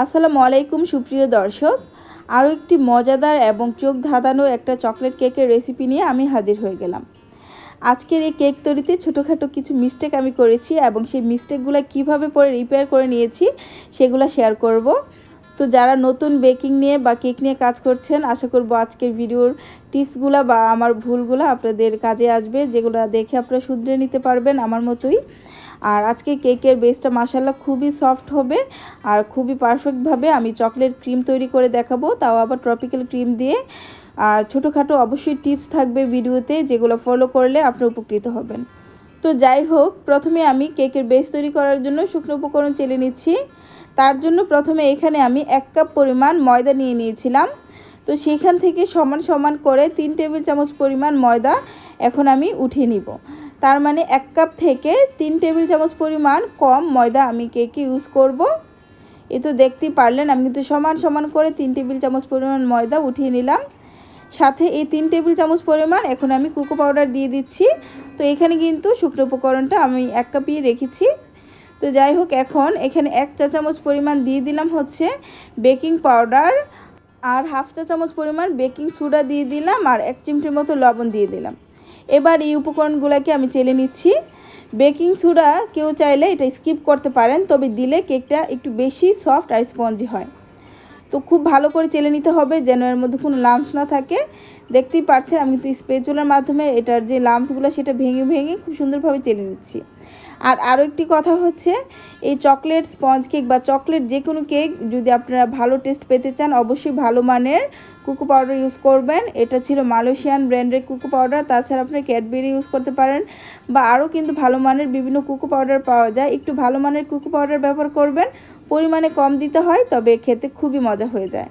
আসসালামু আলাইকুম, সুপ্রিয় দর্শক। আরও একটি মজাদার এবং চোখ ধাঁধানো একটা চকলেট কেকের রেসিপি নিয়ে আমি হাজির হয়ে গেলাম। আজকের এই কেক তৈরিতে ছোটোখাটো কিছু মিস্টেক আমি করেছি এবং সেই মিস্টেকগুলো কীভাবে পরে রিপেয়ার করে নিয়েছি সেগুলো শেয়ার করব। তো যারা নতুন বেকিং নিয়ে বা কেক নিয়ে কাজ করছেন, আশা করব আজকের ভিডিওর টিপসগুলো বা আমার ভুলগুলো আপনাদের কাজে আসবে, যেগুলো দেখে আপনারা শুধরে নিতে পারবেন আমার মতোই। আর আজকে কেকের বেসটা মাসাল্লাহ খুবই সফট হবে আর খুবই পারফেক্টভাবে আমি চকলেট ক্রিম তৈরি করে দেখাবো, তাও আবার ট্রপিক্যাল ক্রিম দিয়ে। আর ছোটোখাটো অবশ্যই টিপস থাকবে ভিডিওতে যেগুলো ফলো করলে আপনি উপকৃত হবেন। তো যাই হোক, প্রথমে আমি কেকের বেস তৈরি করার জন্য শুকনো উপকরণ চেলে নিচ্ছি। তার জন্য প্রথমে এখানে আমি এক কাপ পরিমাণ ময়দা নিয়ে নিয়েছিলাম। তো সেখান থেকে সমান সমান করে তিন টেবিল চামচ পরিমাণ ময়দা এখন আমি উঠিয়ে নিব। তার মানে এক কাপ থেকে তিন টেবিল চামচ পরিমাণ কম ময়দা আমি কেকে ইউজ করব? এ তো দেখতেই পারলেন, আমি কিন্তু সমান সমান করে তিন টেবিল চামচ পরিমাণ ময়দা উঠিয়ে নিলাম। সাথে এই তিন টেবিল চামচ পরিমাণ এখন আমি কোকো পাউডার দিয়ে দিচ্ছি। তো এখানে কিন্তু শুকনো উপকরণটা আমি এক কাপই রেখেছি। তো যাই হোক, এখন এখানে এক চা চামচ পরিমাণ দিয়ে দিলাম হচ্ছে বেকিং পাউডার আর হাফ চা চামচ পরিমাণ বেকিং সোডা দিয়ে দিলাম আর এক চিমটির মতো লবণ দিয়ে দিলাম। এবার এই উপকরণগুলোকে আমি চেলে নিচ্ছি। বেকিং সোডা কেউ চাইলে এটা স্কিপ করতে পারেন, তবে দিলে কেকটা একটু বেশি সফট আর স্পঞ্জি হয়। তো খুব ভালো করে চেলে নিতে হবে যেন এর মধ্যে কোনো লাম্পস না থাকে। দেখতেই পারছেন, আমি কিন্তু স্পেচুলার মাধ্যমে এটার যে লাম্পসগুলো, সেটা ভেঙে ভেঙে খুব সুন্দরভাবে চেলে নিচ্ছি। আর আরও একটি কথা হচ্ছে, এই চকলেট স্পঞ্জ কেক বা চকলেট যে কোনো কেক যদি আপনারা ভালো টেস্ট পেতে চান, অবশ্যই ভালো মানের কুকু পাউডার ইউজ করবেন। এটা ছিল মালয়েশিয়ান ব্র্যান্ডের কুকু পাউডার তাছাড়া আপনি ক্যাডবেরি ইউজ করতে পারেন বা আরও কিন্তু ভালো মানের বিভিন্ন কুকু পাউডার পাওয়া যায়। একটু ভালো মানের কুকু পাউডার ব্যবহার করবেন, পরিমাণে কম দিতে হয়, তবে খেতে খুবই মজা হয়ে যায়।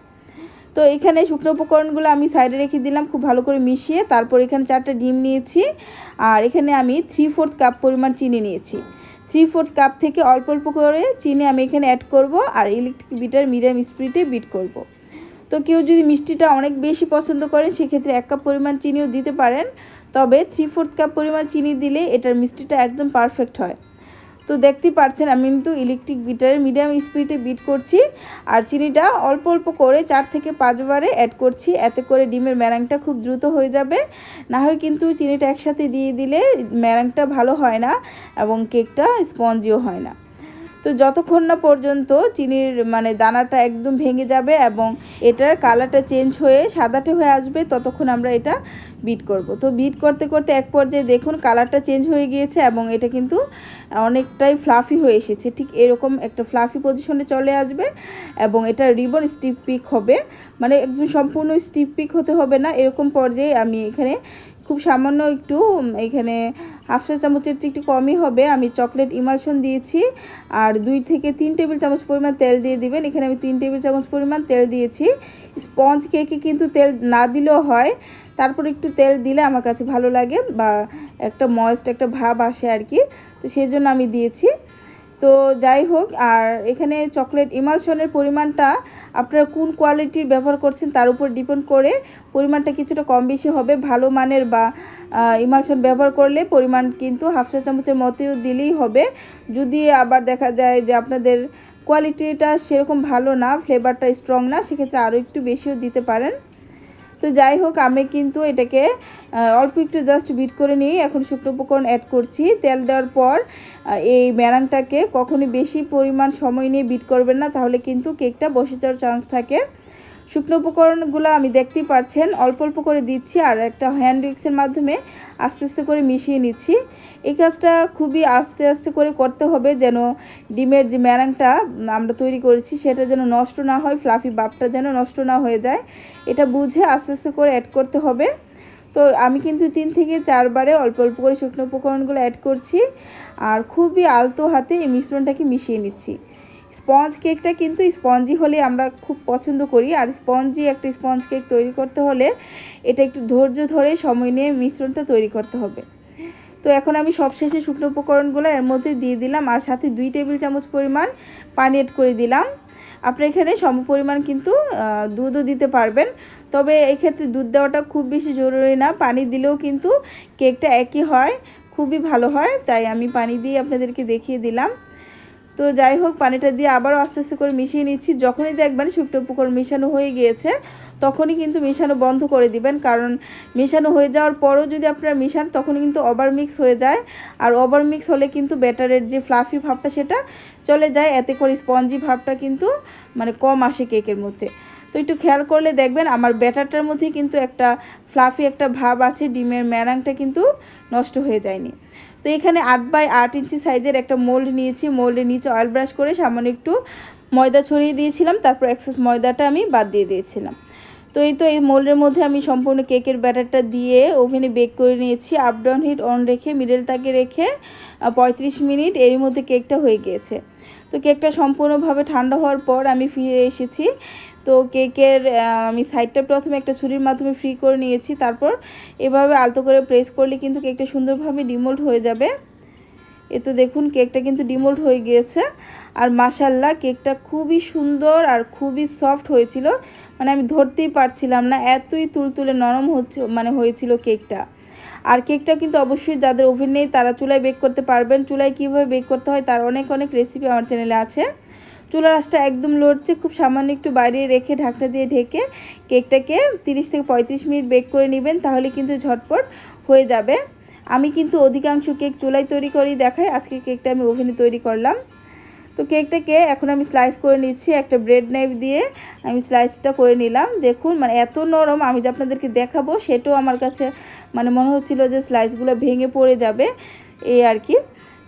তো এখানে শুকনো উপকরণগুলো আমি সাইডে রেখে দিলাম খুব ভালো করে মিশিয়ে। তারপর এখানে চারটা ডিম নিয়েছি। আর এখানে আমি থ্রি ফোর্থ কাপ পরিমাণ চিনি নিয়েছি। থ্রি ফোর্থ কাপ থেকে অল্প অল্প করে চিনি আমি এখানে অ্যাড করব আর ইলেকট্রিক বিটার মিডিয়াম স্পিডে বিট করব। তো কেউ যদি মিষ্টিটা অনেক বেশি পছন্দ করেন সেক্ষেত্রে এক কাপ পরিমাণ চিনিও দিতে পারেন। তবে থ্রি ফোর্থ কাপ পরিমাণ চিনি দিলে এটার মিষ্টিটা একদম পারফেক্ট হয়। তো দেখতে পাচ্ছেন আমি কিন্তু ইলেকট্রিক বিটারের মিডিয়াম স্পিডে বিট করছি। আর চিনিটা অল্প অল্প করে চার থেকে পাঁচবারে অ্যাড করছি, এতে করে ডিমের ম্যারাংটা খুব দ্রুত হয়ে যাবে। না হয় কিন্তু চিনিটা একসাথে দিয়ে দিলে ম্যারাংটা ভালো হয় না এবং কেকটা স্পঞ্জিও হয় না। তো যতক্ষণ না পর্যন্ত চিনির মানে দানাটা একদম ভেঙে যাবে এবং এটার কালারটা চেঞ্জ হয়ে সাদাটে হয়ে আসবে, ততক্ষণ আমরা এটা বিট করব। তো বিট করতে করতে এক পর্যায়ে দেখুন কালারটা চেঞ্জ হয়ে গিয়েছে এবং এটা কিন্তু অনেকটাই ফ্লাফি হয়ে এসেছে। ঠিক এরকম একটা ফ্লাফি পজিশনে চলে আসবে এবং এটা রিবন স্টিপ পিক হবে। মানে একদম সম্পূর্ণ স্টিপ পিক হতে হবে না। এরকম পর্যায়ে আমি এখানে খুব সামান্য একটু এখানে হাফ চা চামচের চেয়ে একটু কমই হবে। আমি চকলেট ইমালশন দিয়েছি আর দুই থেকে তিন টেবিল চামচ পরিমাণ তেল দিয়ে দিবেন। এখানে আমি তিন টেবিল চামচ পরিমাণ তেল দিয়েছি। স্পঞ্জ কেকে কিন্তু তেল না দিলেও হয়। তারপর একটু তেল দিলে আমার কাছে ভালো লাগে বা একটা ময়েস্ট একটা ভাব আসে আর কি। তো সেই জন্য আমি দিয়েছি। তো যাই হোক, আর এখানে চকলেট ইমালশনের পরিমাণটা আপনারা কোন কোয়ালিটির ব্যবহার করছেন তার উপর ডিপেন্ড করে পরিমাণটা কিছুটা কম বেশি হবে। ভালো মানের বা ইমালশন ব্যবহার করলে পরিমাণ কিন্তু হাফ চা চামচের মতেও দিলেই হবে। যদি আবার দেখা যায় যে আপনাদের কোয়ালিটিটা সেরকম ভালো না, ফ্লেভারটা স্ট্রং না, সেক্ষেত্রে আরও একটু বেশিও দিতে পারেন। তো যাই হোক, আমি কিন্তু এটাকে অল্প একটু জাস্ট বিট করে নিয়ে এখন শুকনো উপকরণ অ্যাড করছি। তেল দেওয়ার পর এই ম্যারানটাকে কখনই বেশি পরিমাণ সময় নিয়ে বিট করবেন না, তাহলে কিন্তু কেকটা বসে যাওয়ার চান্স থাকে। শুকনো উপকরণগুলো আমি দেখতেই পারছেন। অল্প অল্প করে দিচ্ছি আর একটা হ্যান্ড উইক্সের মাধ্যমে আস্তে আস্তে করে মিশিয়ে নিচ্ছি। এই কাজটা খুবই আস্তে আস্তে করে করতে হবে যেন ডিমের যে ম্যারাংটা আমরা তৈরি করেছি সেটা যেন নষ্ট না হয় ফ্লাফি বাপটা যেন নষ্ট না হয়ে যায়। এটা বুঝে আস্তে আস্তে করে অ্যাড করতে হবে। তো আমি কিন্তু তিন থেকে চারবারে অল্প অল্প করে শুকনো উপকরণগুলো অ্যাড করছি। আর খুবই আলতো হাতে এই মিশ্রণটাকে মিশিয়ে নিচ্ছি। স্পঞ্জ কেকটা কিন্তু স্পঞ্জি হলে আমরা খুব পছন্দ করি। আর স্পঞ্জি একটা স্পঞ্জ কেক তৈরি করতে হলে এটা একটু ধৈর্য ধরে সময় নিয়ে মিশ্রণটা তৈরি করতে হবে। তো এখন আমি সবশেষে শুকনো উপকরণগুলো এর মধ্যে দিয়ে দিলাম আর সাথে দুই টেবিল চামচ পরিমাণ পানি এড করে দিলাম। আপনি এখানে সম পরিমাণ কিন্তু দুধও দিতে পারবেন। তবে এক্ষেত্রে দুধ দেওয়াটা খুব বেশি জরুরি না। পানি দিলেও কিন্তু কেকটা একই হয়, খুবই ভালো হয়। তাই আমি পানি দিয়ে আপনাদেরকে দেখিয়ে দিলাম। তো যাই হোক, পানিটা দিয়ে আবারও আস্তে আস্তে করে মিশিয়ে নিচ্ছি। যখনই দেখবেন শুকনো উপকরণ মিশানো হয়ে গিয়েছে, তখনই কিন্তু মেশানো বন্ধ করে দিবেন। কারণ মেশানো হয়ে যাওয়ার পরও যদি আপনারা মিশান তখন কিন্তু ওভার মিক্স হয়ে যায়। আর ওভার মিক্স হলে কিন্তু ব্যাটারের যে ফ্লাফি ভাবটা, সেটা চলে যায়। এতে করে স্পঞ্জি ভাবটা কিন্তু মানে কম আসে কেকের মধ্যে। তো একটু খেয়াল করলে দেখবেন আমার ব্যাটারটার মধ্যে কিন্তু একটা ফ্লাফি, একটা ভাব আছে। ডিমের ম্যারাংটা কিন্তু নষ্ট হয়ে যায়নি। তো এখানে আট বাই আট ইঞ্চি সাইজের একটা মোল্ড নিয়েছি, মোল্ডের নিচে অয়েল ব্রাশ করে সামান্য একটু ময়দা ছড়িয়ে দিয়েছিলাম, তারপর এক্সেস ময়দাটা আমি বাদ দিয়ে দিয়েছিলাম। তো এই তো এই মোল্ডের মধ্যে আমি সম্পূর্ণ কেকের ব্যাটারটা দিয়ে ওভেনে বেক করে নিয়েছি আপ ডাউন হিট অন রেখে মিডল তাকে রেখে পঁয়ত্রিশ মিনিট এরই মধ্যে কেকটা হয়ে গিয়েছে। তো কেকটা সম্পূর্ণভাবে ঠান্ডা হওয়ার পর আমি ফিরে এসেছি। তো কেকের আমি সাইডটা প্রথমে একটা ছুরির মাধ্যমে ফ্রি করে নিয়েছি। তারপর এভাবে আলতো করে প্রেস করলে কিন্তু কেকটা সুন্দরভাবে ডিমোল্ড হয়ে যাবে। এ তো দেখুন, কেকটা কিন্তু ডিমোল্ড হয়ে গিয়েছে। আর মাসাল্লাহ কেকটা খুবই সুন্দর আর খুবই সফট হয়েছিল। মানে আমি ধরতেই পারছিলাম না, এতই তুলতুলে নরম হচ্ছে মানে হয়েছিল কেকটা। আর কেকটা কিন্তু অবশ্যই যাদের ওভেন নেই, তারা চুলায় বেক করতে পারবেন। চুলায় কীভাবে বেক করতে হয়, তার অনেক অনেক রেসিপি আমার চ্যানেলে আছে। চুলার আঁচটা একদম লড়ছে, খুব সামান্য একটু বাইরে রেখে ঢাকনা দিয়ে ঢেকে কেকটাকে তিরিশ থেকে পঁয়ত্রিশ মিনিট বেক করে নেবেন, তাহলে কিন্তু ঝটপট হয়ে যাবে। আমি কিন্তু অধিকাংশ কেক চুলায় তৈরি করেই দেখাই, আজকে কেকটা আমি ওভেনে তৈরি করলাম। তো কেকটাকে এখন আমি স্লাইস করে নিচ্ছি, একটা ব্রেড নাইফ দিয়ে আমি স্লাইসটা করে নিলাম। দেখুন মানে এত নরম, আমি যে আপনাদেরকে দেখাবো, সেটাও আমার কাছে মানে মনে হচ্ছিল যে স্লাইসগুলো ভেঙে পড়ে যাবে, এই আর কি।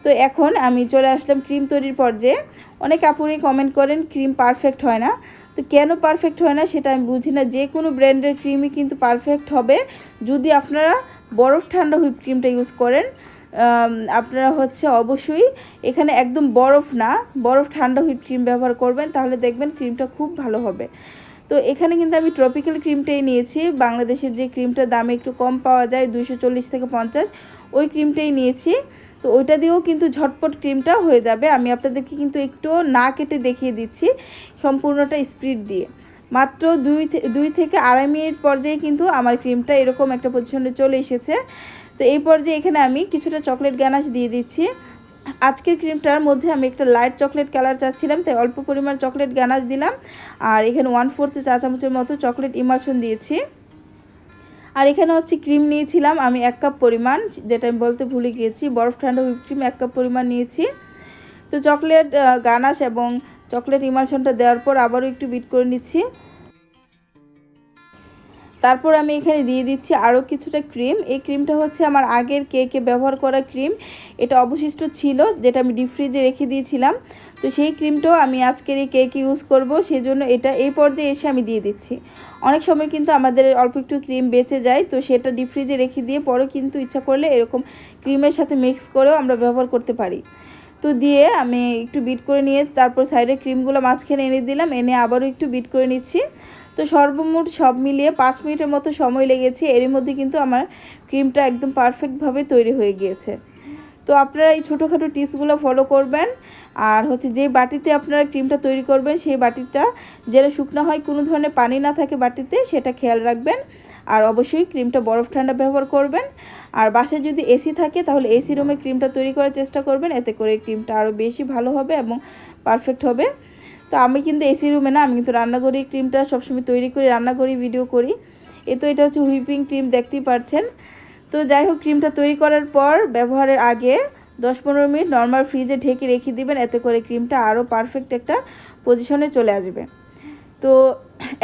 তো এখন আমি চলে আসলাম ক্রিম তৈরির পর্যায়ে। অনেক কাপড়ে কমেন্ট করেন ক্রিম পারফেক্ট হয় না। তো কেন পারফেক্ট হয় না সেটা আমি বুঝি না। যে কোনো ব্র্যান্ডের ক্রিমই কিন্তু পারফেক্ট হবে। যদি আপনারা বরফ ঠান্ডা হুইপ ক্রিমটা ইউজ করেন আপনারা হচ্ছে অবশ্যই এখানে একদম বরফ না, বরফ ঠান্ডা হুইপ ক্রিম ব্যবহার করবেন, তাহলে দেখবেন ক্রিমটা খুব ভালো হবে। তো এখানে কিন্তু আমি ট্রপিক্যাল ক্রিমটাই নিয়েছি। বাংলাদেশের যে ক্রিমটার দামে একটু কম পাওয়া যায় চল্লিশ থেকে পঞ্চাশ, ওই ক্রিমটাই নিয়েছি। তো ওইটা দিয়েও কিন্তু ঝটপট ক্রিমটা হয়ে যাবে। আমি আপনাদেরকে কিন্তু একটু না কেটে দেখিয়ে দিচ্ছি সম্পূর্ণটা স্প্রিড দিয়ে। মাত্র দুই দুই থেকে আড়াই মিনিট পর্যায়ে কিন্তু আমার ক্রিমটা এরকম একটা পজিশনে চলে এসেছে। তো এই পর্যায়ে এখানে আমি কিছুটা চকলেট গ্যানাশ দিয়ে দিচ্ছি। আজকের ক্রিমটার মধ্যে আমি একটা লাইট চকলেট কালার চাচ্ছিলাম, তাই অল্প পরিমাণ চকলেট গ্যানাশ দিলাম। আর এখানে ওয়ান ফোর্থ চা চামচের মতো চকলেট ইমার্শন দিয়েছি। আর এখানে হচ্ছে ক্রিম নিয়েছিলাম, আমি এক কাপ পরিমাণ, যেটা আমি বলতে ভুলে গিয়েছি, বরফ ঠান্ডা হুইপ ক্রিম এক কাপ পরিমাণ নিয়েছি। তো চকলেট গানাস এবং চকলেট ইমার্শনটা দেওয়ার পর আবারও একটু বিট করে নিচ্ছি। তারপর আমি এখানে দিয়ে দিচ্ছি আরও কিছুটা ক্রিম। এই ক্রিমটা হচ্ছে আমার আগের কেকে ব্যবহার করা ক্রিম। এটা অবশিষ্ট ছিল, যেটা আমি ডিপ ফ্রিজে রেখে দিয়েছিলাম। তো সেই ক্রিমটাও আমি আজকের এই কেক ইউজ করব সেই জন্য এটা এই পর্যায়ে এসে আমি দিয়ে দিচ্ছি। অনেক সময় কিন্তু আমাদের অল্প একটু ক্রিম বেঁচে যায়, তো সেটা ডিপ ফ্রিজে রেখে দিয়ে পরেও কিন্তু ইচ্ছা করলে এরকম ক্রিমের সাথে মিক্স করেও আমরা ব্যবহার করতে পারি। তো দিয়ে আমি একটু বিট করে নিয়ে তারপর সাইডে ক্রিমগুলো মাঝখানে এনে দিলাম, এনে আবারও একটু বিট করে নিচ্ছি। তো সর্বমোট সব মিলিয়ে পাঁচ মিনিটের মতো সময় লেগেছে। এর মধ্যে কিন্তু আমার ক্রিমটা একদম পারফেক্টভাবে তৈরি হয়ে গিয়েছে। তো আপনারা এই ছোটোখাটো টিপসগুলো ফলো করবেন। আর হচ্ছে যে বাটিতে আপনারা ক্রিমটা তৈরি করবেন, সেই বাটিটা যেটা শুকনো হয়, কোনো ধরনের পানি না থাকে বাটিতে, সেটা খেয়াল রাখবেন। আর অবশ্যই ক্রিমটা বরফ ঠান্ডা ব্যবহার করবেন। আর বাসায় যদি এসি থাকে, তাহলে এসি রুমে ক্রিমটা তৈরি করার চেষ্টা করবেন। এতে করে ক্রিমটা আরও বেশি ভালো হবে এবং পারফেক্ট হবে। তো আমি কিন্তু এসি রুমে না, আমি কিন্তু রান্না করি ক্রিমটা সবসময় তৈরি করি রান্না করি ভিডিও করি। এ তো এটা হচ্ছে হুইপিং ক্রিম দেখতেই পারছেন। তো যাই হোক ক্রিমটা তৈরি করার পর, ব্যবহারের আগে দশ পনেরো মিনিট নর্মাল ফ্রিজে ঢেকে রেখে দিবেন, এতে করে ক্রিমটা আরও পারফেক্ট একটা পজিশনে চলে আসবে। তো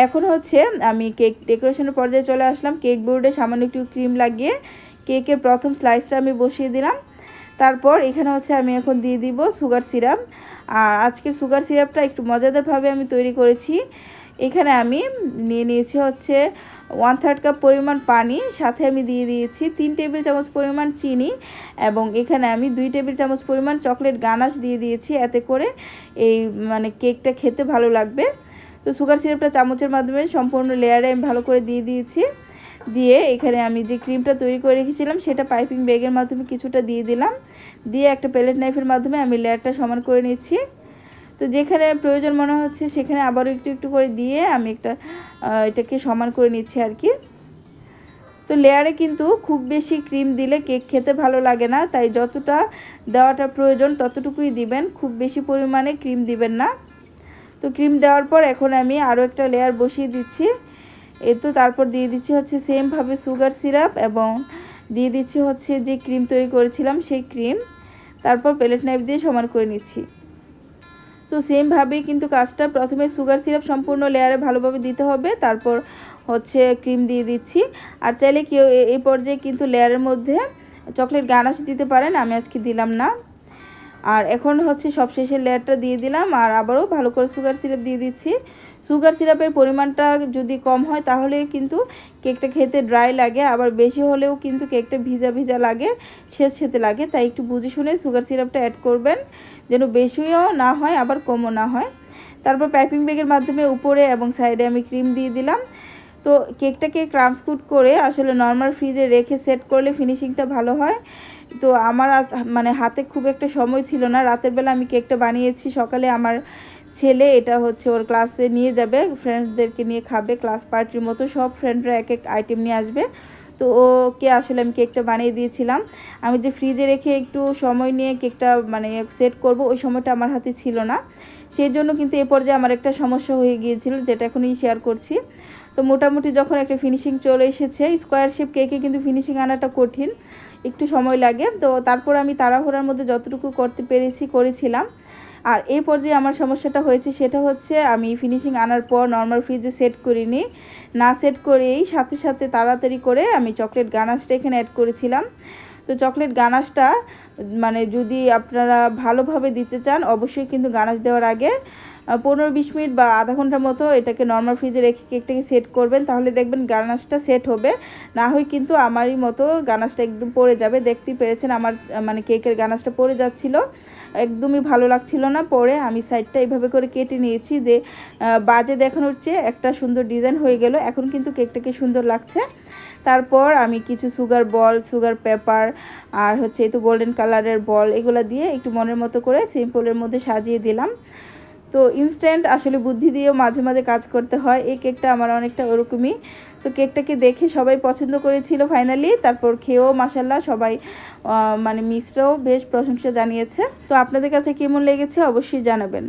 এখন হচ্ছে আমি কেক ডেকোরেশনের পর্যায়ে চলে আসলাম। কেক বোর্ডে সামান্য একটু ক্রিম লাগিয়ে কেকের প্রথম স্লাইসটা আমি বসিয়ে দিলাম। তারপর এখানে হচ্ছে আমি এখন দিয়ে দিব সুগার সিরাপ আর আজকের সুগার সিরাপটা একটু মজাদারভাবে আমি তৈরি করেছি। এখানে আমি নিয়ে নিয়েছি হচ্ছে ওয়ান থার্ড কাপ পরিমাণ পানি, সাথে আমি দিয়ে দিয়েছি তিন টেবিল চামচ পরিমাণ চিনি এবং এখানে আমি দুই টেবিল চামচ পরিমাণ চকলেট গানাশ দিয়ে দিয়েছি। এতে করে এই মানে কেকটা খেতে ভালো লাগবে। তো সুগার সিরাপটা চামচের মাধ্যমে সম্পূর্ণ লেয়ারে আমি ভালো করে দিয়ে দিয়েছি। দিয়ে এখানে আমি যে ক্রিমটা তৈরি করে রেখেছিলাম, সেটা পাইপিং ব্যাগের মাধ্যমে কিছুটা দিয়ে দিলাম। দিয়ে একটা প্লেট নাইফের মাধ্যমে আমি লেয়ারটা সমান করে নিচ্ছি। তো যেখানে প্রয়োজন মনে হচ্ছে, সেখানে আবারও একটু একটু করে দিয়ে আমি একটা এটাকে সমান করে নিচ্ছি আর কি। তো লেয়ারে কিন্তু খুব বেশি ক্রিম দিলে কেক খেতে ভালো লাগে না, তাই যতটা দেওয়াটা প্রয়োজন ততটুকুই দিবেন, খুব বেশি পরিমাণে ক্রিম দিবেন না। তো ক্রিম দেওয়ার পর এখন আমি আরও একটা লেয়ার বসিয়ে দিচ্ছি। এ তো তারপর দিয়ে দিচ্ছি হচ্ছে সেমভাবে সুগার সিরাপ এবং দিয়ে দিচ্ছি হচ্ছে যে ক্রিম তৈরি করেছিলাম, সেই ক্রিম তারপর প্লেট নাইফ দিয়ে সমান করে নিচ্ছি। তো সেমভাবেই কিন্তু কাজটা প্রথমে সুগার সিরাপ সম্পূর্ণ লেয়ারে ভালোভাবে দিতে হবে, তারপর হচ্ছে ক্রিম দিয়ে দিচ্ছি। আর চাইলে কেউ এই পর্যায়ে কিন্তু লেয়ারের মধ্যে চকলেট গানাশ দিতে পারেন, আমি আজকে দিলাম না। আর এখন হচ্ছে সবশেষে লেয়ারটা দিয়ে দিলাম, আর আবারও ভালো করে সুগার সিরাপ দিয়ে দিচ্ছি। সুগার সিরাপের পরিমাণটা যদি কম হয়, তাহলে কিন্তু কেকটা খেতে ড্রাই লাগে। আবার বেশি হলেও কিন্তু কেকটা ভিজা ভিজা লাগে শেষ খেতে লাগে। তাই একটু বুঝে শুনে সুগার সিরাপটা অ্যাড করবেন, যেন বেশিও না হয়, আবার কমও না হয়। তারপর পাইপিং ব্যাগের মাধ্যমে উপরে এবং সাইডে আমি ক্রিম দিয়ে দিলাম। তো কেকটাকে ক্রামস্কুট করে আসলে নর্মাল ফ্রিজে রেখে সেট করলে ফিনিশিংটা ভালো হয়। তো আমার মানে হাতে খুব একটা সময় ছিল না। রাতের বেলা আমি কেকটা বানিয়েছি। সকালে আমার ছেলে, এটা হচ্ছে ওর ক্লাসে নিয়ে যাবে ফ্রেন্ডসদেরকে নিয়ে খাবে ক্লাস পার্টির মতো সব ফ্রেন্ডরা এক এক আইটেম নিয়ে আসবে। তো ওকে আসলে আমি কেকটা বানিয়ে দিয়েছিলাম। আমি যে ফ্রিজে রেখে একটু সময় নিয়ে কেকটা মানে সেট করব, ওই সময়টা আমার হাতে ছিল না। সেই জন্য কিন্তু এ পর্যায়ে আমার একটা সমস্যা হয়ে গিয়েছিল, যেটা এখনই শেয়ার করছি। তো মোটামুটি যখন একটা ফিনিশিং চলে এসেছে স্কোয়ার শেপ কেকে কিন্তু ফিনিশিং আনাটা কঠিন, একটু সময় লাগে। তো তারপর আমি তাড়াহুড়ার মধ্যে যতটুকু করতে পেরেছি, করেছিলাম। আর এই পর্যায়ে আমার সমস্যাটা হয়েছে, সেটা হচ্ছে আমি ফিনিশিং আনার পর নর্মাল ফ্রিজে সেট করিনি। না সেট করেই সাথে সাথে তাড়াতাড়ি করে আমি চকলেট গানাসটা এখানে অ্যাড করেছিলাম। তো চকলেট গানাশটা মানে যদি আপনারা ভালোভাবে দিতে চান, অবশ্যই কিন্তু গানাশ দেওয়ার আগে পনেরো বিশ মিনিট বা আধা ঘণ্টার মতো এটাকে নর্মাল ফ্রিজে রেখে কেকটাকে সেট করবেন, তাহলে দেখবেন গানাশটা সেট হবে। না হয় কিন্তু আমারই মতো গানাশটা একদম পড়ে যাবে। দেখতেই পেরেছেন আমার মানে কেকের গানাশটা পড়ে যাচ্ছিল। একদমই ভালো লাগছিল না পরে। আমি সাইডটা এইভাবে করে কেটে নিয়েছি যে বাজে দেখানোর চেয়ে একটা সুন্দর ডিজাইন হয়ে গেল। এখন কিন্তু কেকটাকে সুন্দর লাগছে। তারপর আমি কিছু সুগার বল সুগার পেপার আর হচ্ছে এই তো গোল্ডেন কালারের বল এগুলো দিয়ে একটু মনের মতো করে সিম্পলের মধ্যে সাজিয়ে দিলাম। তো ইনস্ট্যান্ট আসলে বুদ্ধি দিয়েও মাঝে মাঝে কাজ করতে হয়। এই কেকটা আমার অনেকটা ওরকমই। তো কেকটাকে দেখে সবাই পছন্দ করেছিল ফাইনালি তারপর খেয়েও মাসাল্লাহ সবাই মানে মিসরাও বেশ প্রশংসা জানিয়েছে। তো আপনাদের কাছে কেমন লেগেছে অবশ্যই জানাবেন।